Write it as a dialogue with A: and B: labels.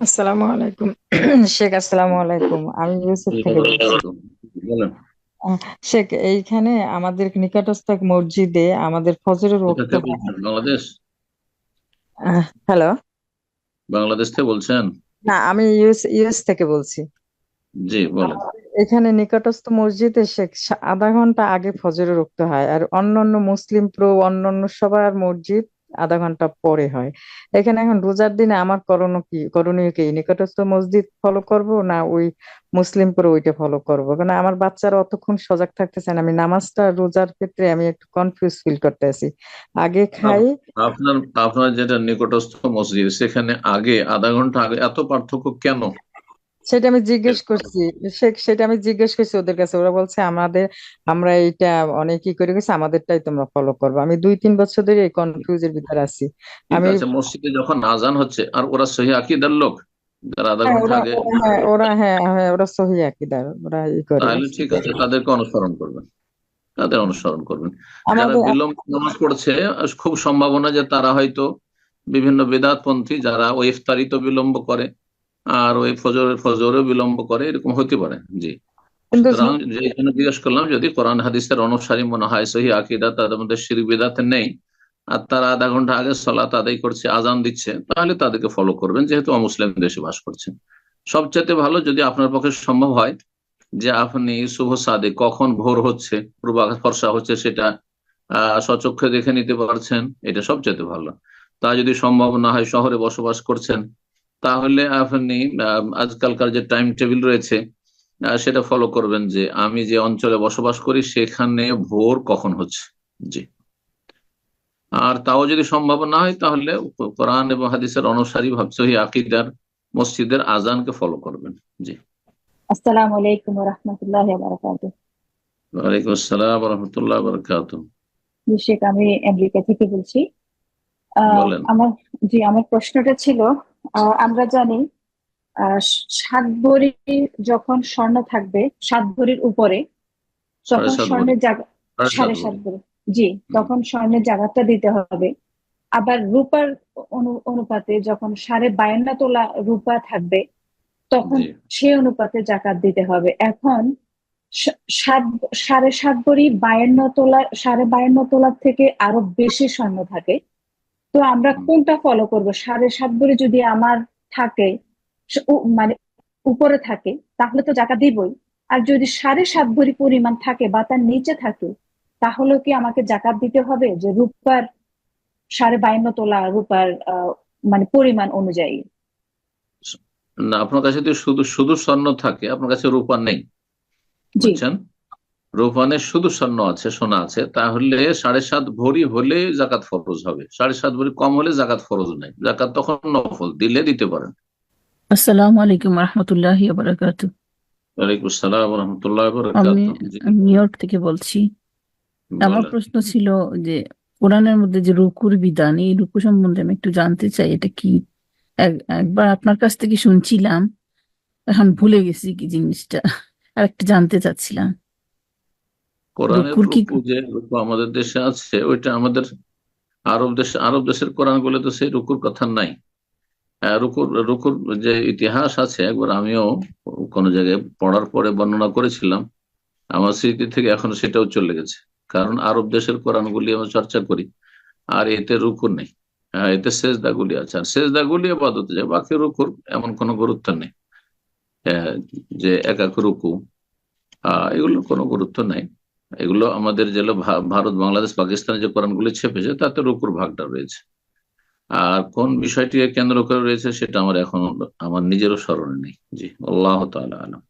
A: আসসালামু আলাইকুম। শেখ আসসালামু আলাইকুম। আমি ইউসুফ থেকে বলছি।
B: বলেন।
A: আহ, শেখ এইখানে আমাদের নিকটস্থ এক মসজিদে আমাদের ফজরের ওয়াক্ত
B: বাংলাদেশ?
A: হ্যালো?
B: বাংলাদেশ থেকে বলছেন?
A: না আমি ইউএস ইউএস থেকে বলছি।
B: জি বলেন।
A: এখানে নিকটস্থ মসজিদে শেখ আধা ঘণ্টা আগে ফজরের রক্ত হয়। আর অন্যান্য মুসলিম প্রো অন্যান্য সবার মসজিদ আধা ঘণ্টা পরে হয়। এখানে এখন রোজার দিনে আমার করণীয় কি করণীয় কি? নিকটস্থ মসজিদ ফলো করব না ওই মুসলিম প্রো ওইটা ফলো করব? কারণ আমার বাচ্চারা অতক্ষণ সজাগ থাকতেছে না, আমি নামাজটা রোজার ক্ষেত্রে আমি একটু কনফিউজ ফিল করতেছি। আগে খাই
B: আপনার আপনার যেটা নিকটস্থ মসজিদ, সেখানে আগে আধা ঘণ্টা আগে এত পার্থক্য কেন?
A: সেটা আমি জিজ্ঞেস করছি সে- সেটা আমি জিজ্ঞেস করছি ওদের কাছে। ওরা বলছে আমাদের আমরা এইটা অনেক কি করে গেছি আমাদেরটাই তোমরা ফলো করবে। আমি দুই তিন বছর ধরে এই কনফিউজের ভিতরে আছি। আমি
B: মসজিদে যখন আজান হচ্ছে আর ওরা সহি আকিদার লোক? যারা আধা
A: হ্যাঁ ওরা হ্যাঁ হ্যাঁ হ্যাঁ ওরা সহি আকিদার ওরা ই করে।
B: তাহলে ঠিক আছে তাদেরকে অনুসরণ করবেন। তাদের অনুসরণ করবেন। যারা বিলম্ব নামাজ পড়ছে খুব সম্ভাবনা যে তারা হয়তো বিভিন্ন বেদাতপন্থী যারা ওই ইফতারিত বিলম্ব করে আর ওই ফজর ফজরও বিলম্ব করে এরকম হতে পারে জি। জিজ্ঞেস করলাম যদি কোরআন হাদিসের অনুসারী মনে হয় সহি আকিদা তাদের মধ্যে শির বিদাতে নেই আর তারা আধা ঘণ্টা আগে সলাত আদায় করছে আজান দিচ্ছে তাহলে তাদেরকে ফলো করবেন যেহেতু অমুসলিম দেশে বাস করছেন। সবচেয়ে ভালো যদি আপনার পক্ষে সম্ভব হয় যে আপনি শুভ সাদে কখন ভোর হচ্ছে পূর্বাভাস ফর্সা হচ্ছে সেটা আহ সচক্ষে দেখে নিতে পারছেন এটা সবচেয়ে ভালো। তা যদি সম্ভব না হয় শহরে বসবাস করছেন তাহলে আপনি আজকালকার যে টাইম টেবিল রয়েছে সেটা ফলো করবেন যে আমি যে অঞ্চলে বসবাস করি সেখানে ভোর কখন হচ্ছে? জি। আর তাও যদি সম্ভব না হয় তাহলে কোরআন এবং হাদিসের অনুসারী ভাবছে ওই আকিদার মসজিদের আজানকে ফলো করবেন। জি।
C: আসসালামু আলাইকুম ওয়া রাহমাতুল্লাহি ওয়া বারাকাতুহু
B: ওয়ালাইকুম আসসালাম রহমতুল্লাহ বরকাত
C: জি শেখ আমি আমেরিকা থেকে বলছি। আমার জি আমার প্রশ্নটা ছিল আমরা জানি সাত ভরি যখন স্বর্ণ থাকবে সাত ভরির উপরে তখন স্বর্ণের জায়গা
B: সাড়ে সাত
C: ভরি। জি তখন স্বর্ণের জায়গাটা দিতে হবে। আবার রূপার অনু- অনুপাতে যখন সাড়ে বায়ান্ন তোলা রূপা থাকবে তখন সেই অনুপাতে জাকাত দিতে হবে। এখন সাত সাড়ে সাত ভরি বায়ান্ন তোলা সাড়ে বায়ান্ন তোলার থেকে আরও বেশি স্বর্ণ থাকে। তো আমরা কোনটা ফলো করব? সাড়ে সাত ভরি যদি আমার থাকে মানে উপরে থাকে তাহলে তো জাকা দিবই। আর যদি সাড়ে সাত ভরি পরিমাণ থাকে বা তার নিচে থাকে তাহলে কি আমাকে জাকাত দিতে হবে? যে রূপার সাড়ে বায়ান্ন তোলা রূপার মানে পরিমাণ অনুযায়ী।
B: না আপনার কাছে যদি শুধু শুধু স্বর্ণ থাকে আপনার কাছে রূপা নেই। বুঝছেন? রূপানের শুধু স্বর্ণ আছে সোনা আছে তাহলে সাড়ে সাত ভরি হলে জাকাত ফরজ হবে। সাড়ে সাত ভরি কম হলে জাকাত ফরজ নাই। জাকাত তখন নফল দিলে দিতে পারেন।
D: আসসালামু আলাইকুম রহমতুল্লাহি বারাকাতু
B: ওয়ালাইকুম আসসালাম রহমতুল্লাহ
D: আমি নিউ ইয়র্ক থেকে বলছি। আমার প্রশ্ন ছিল যে কোরআনের মধ্যে যে রুকুর বিধান এই রুকু সম্বন্ধে আমি একটু জানতে চাই এটা কি? এক- একবার আপনার কাছ থেকে শুনছিলাম এখন ভুলে গেছি কি জিনিসটা। আর একটু জানতে চাচ্ছিলাম।
B: কোরআনের
D: রুকুর
B: যে রুকু আমাদের দেশে আছে ওইটা আমাদের আরব দেশ আরব দেশের কোরআনগুলো তো সেই রুকুর কথা নাই। আহ, রুকুর রুকুর যে ইতিহাস আছে একবার আমিও কোনো জায়গায় পড়ার পরে বর্ণনা করেছিলাম আমার স্মৃতি থেকে এখন সেটাও চলে গেছে। কারণ আরব দেশের কোরআনগুলি আমরা চর্চা করি আর এতে রুকু নেই। হ্যাঁ এতে সেজদাগুলি আছে। আর সেজদাগুলি আপাতত যায় বাকি রুকুর এমন কোনো গুরুত্ব নেই। আহ, যে একাক রুকু আহ এগুলোর কোনো গুরুত্ব নাই। এগুলো আমাদের যেগুলো ভারত, বাংলাদেশ, পাকিস্তানে যে কোরআনগুলি ছেপেছে, তাতে রুকুর ভাগটা রয়েছে। আর কোন বিষয়টিকে কেন্দ্র করে রয়েছে, সেটা আমার এখন, আমার নিজেরও স্মরণে নেই। জি, আল্লাহ তালা আলম।